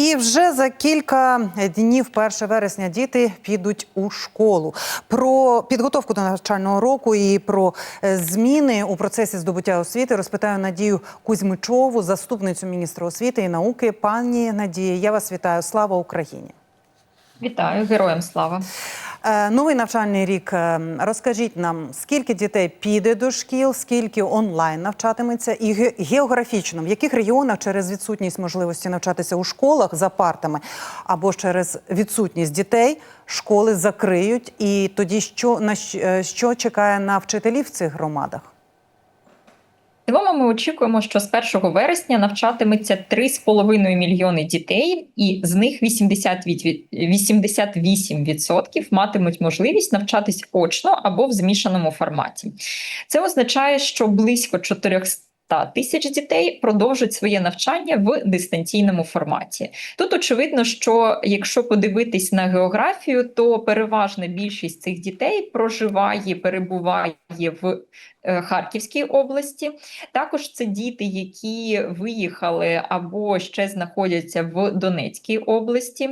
І вже за кілька днів, 1 вересня, діти підуть у школу. Про підготовку до навчального року і про е, зміни у процесі здобуття освіти розпитаю Надію Кузьмичову, заступницю міністра освіти і науки. Пані Надія, я вас вітаю. Слава Україні! Вітаю, героям слава. Е, Новий навчальний рік. Е, Розкажіть нам, скільки дітей піде до шкіл, скільки онлайн навчатиметься, і географічно, в яких регіонах через відсутність можливості навчатися у школах за партами або через відсутність дітей школи закриють. І тоді що на е, що чекає на вчителів в цих громадах? Цілому ми очікуємо, що з 1 вересня навчатиметься 3,5 мільйони дітей, і з них 80 від- від- 88% матимуть можливість навчатись очно або в змішаному форматі. Це означає, що близько 400 Тисяч дітей продовжать своє навчання в дистанційному форматі. Тут очевидно, що якщо подивитись на географію, то переважна більшість цих дітей проживає, перебуває в е, Харківській області. Також це діти, які виїхали або ще знаходяться в Донецькій області.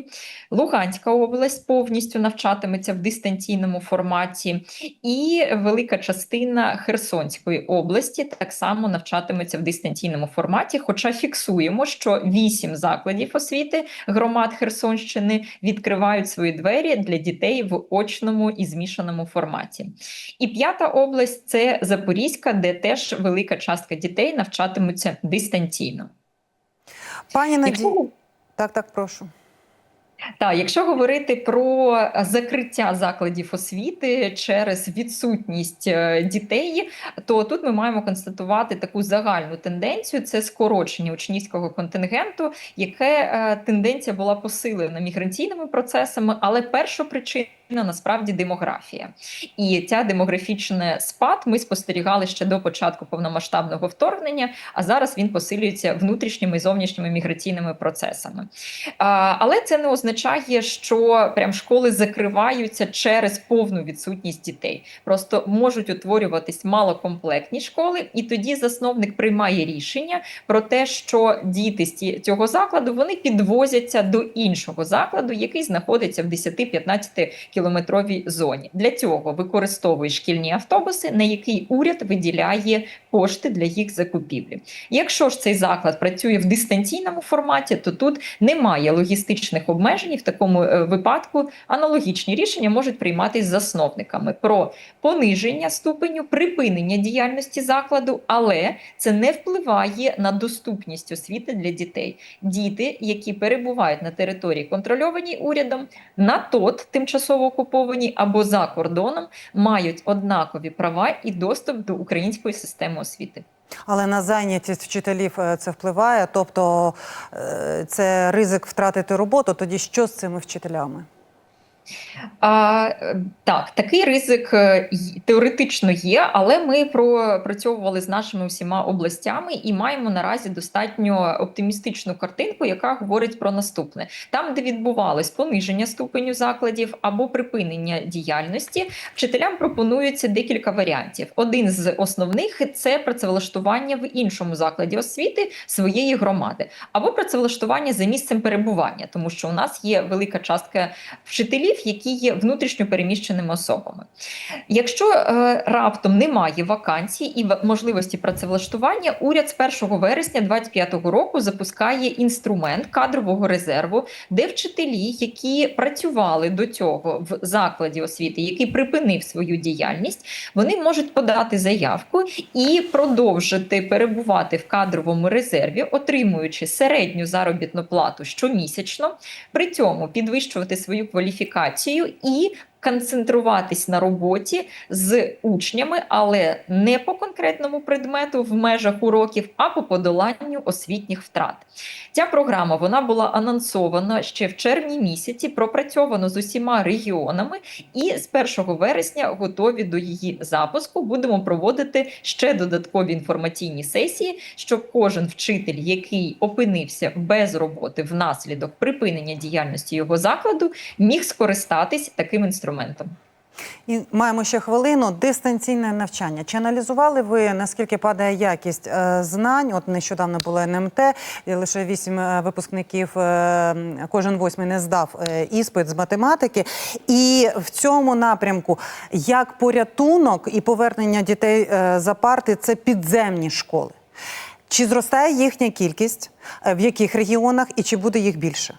Луганська область повністю навчатиметься в дистанційному форматі, і велика частина Херсонської області так само навчатиметься в дистанційному форматі. Хоча фіксуємо, що вісім закладів освіти громад Херсонщини відкривають свої двері для дітей в очному і змішаному форматі. І п'ята область це Запорізька, де теж велика частка дітей навчатимуться дистанційно. Пані Якщо так, так, прошу. Так, якщо говорити про закриття закладів освіти через відсутність е, дітей, то тут ми маємо констатувати таку загальну тенденцію: це скорочення учнівського контингенту, яке е, тенденція була посилена міграційними процесами, але перша причина. Насправді демографія, і ця демографічний спад ми спостерігали ще до початку повномасштабного вторгнення. А зараз він посилюється внутрішніми і зовнішніми міграційними процесами. Але це не означає, що прям школи закриваються через повну відсутність дітей. Просто можуть утворюватись малокомплектні школи, і тоді засновник приймає рішення про те, що діти з цього закладу вони підвозяться до іншого закладу, який знаходиться в 10-15 кілометровій зоні. Для цього використовує шкільні автобуси, на який уряд виділяє кошти для їх закупівлі. Якщо ж цей заклад працює в дистанційному форматі, то тут немає логістичних обмежень. В такому е, випадку аналогічні рішення можуть прийматися засновниками про пониження ступеню, припинення діяльності закладу, але це не впливає на доступність освіти для дітей. Діти, які перебувають на території, контрольованій урядом, на ТОТ тимчасово окуповані або за кордоном, мають однакові права і доступ до української системи освіти. Але на зайнятість вчителів е, це впливає, тобто е, це ризик втратити роботу. Тоді що з цими вчителями? А, так, такий ризик е, теоретично є, але ми пропрацьовували з нашими всіма областями і маємо наразі достатньо оптимістичну картинку, яка говорить про наступне: там, де відбувалось пониження ступеню закладів або припинення діяльності, вчителям пропонується декілька варіантів. Один з основних це працевлаштування в іншому закладі освіти своєї громади, або працевлаштування за місцем перебування, тому що у нас є велика частка вчителів, які є внутрішньо переміщеними особами. Якщо е, раптом немає вакансій і можливості працевлаштування, уряд з 1 вересня 2025 року запускає інструмент кадрового резерву, де вчителі, які працювали до цього в закладі освіти, який припинив свою діяльність, вони можуть подати заявку і продовжити перебувати в кадровому резерві, отримуючи середню заробітну плату щомісячно, при цьому підвищувати свою кваліфікацію і концентруватись на роботі з учнями, але не по конкретному предмету в межах уроків, а по подоланню освітніх втрат. Ця програма вона була анонсована ще в червні місяці, пропрацьовано з усіма регіонами, і з 1 вересня готові до її запуску. Будемо проводити ще додаткові інформаційні сесії, щоб кожен вчитель, який опинився без роботи внаслідок припинення діяльності його закладу, міг скористатись таким інструментом. І маємо ще хвилину. Дистанційне навчання. Чи аналізували ви наскільки падає якість е, знань? От нещодавно було НМТ, і лише вісім е, випускників, е, кожен восьмий не здав іспит з математики. І в цьому напрямку як порятунок і повернення дітей за парти це підземні школи. Чи зростає їхня кількість? В яких регіонах і чи буде їх більше?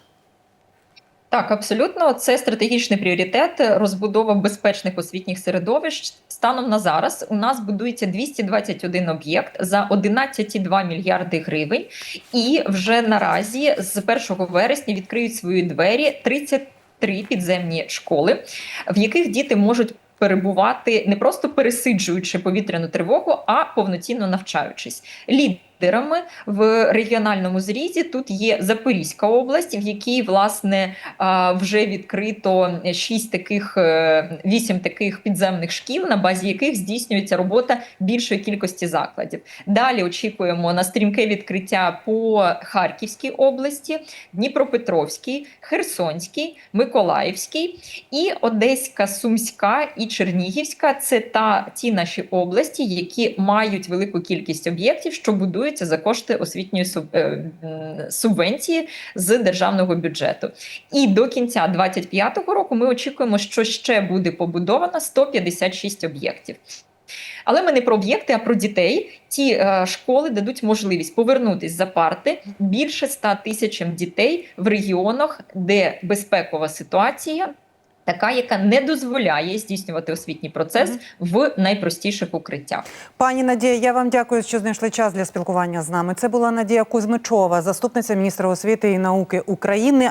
Так, абсолютно, це стратегічний пріоритет розбудова безпечних освітніх середовищ. Станом на зараз у нас будується 221 об'єкт за 11,2 мільярди гривень, і вже наразі з 1 вересня відкриють свої двері 33 підземні школи, в яких діти можуть перебувати не просто пересиджуючи повітряну тривогу, а повноцінно навчаючись. Лідерами в регіональному зрізі тут є Запорізька область, в якій власне вже відкрито шість таких е, вісім таких підземних шкіл, на базі яких здійснюється робота більшої кількості закладів. Далі очікуємо на стрімке відкриття по Харківській області, Дніпропетровській, Херсонській, Миколаївській і Одеська, Сумська і Чернігівська це та ті наші області, які мають велику кількість об'єктів, що будуються за кошти освітньої суб- е, субвенції з державного бюджету. І до кінця 2025 року ми очікуємо, що ще буде побудовано 156 об'єктів. Але ми не про об'єкти, а про дітей. Ті е, школи дадуть можливість повернутись за парти більше 100 тисячам дітей в регіонах, де безпекова ситуація. Така, яка не дозволяє здійснювати освітній процес в найпростіших укриттях. Пані Надія, я вам дякую, що знайшли час для спілкування з нами. Це була Надія Кузьмичова, заступниця міністра освіти і науки України.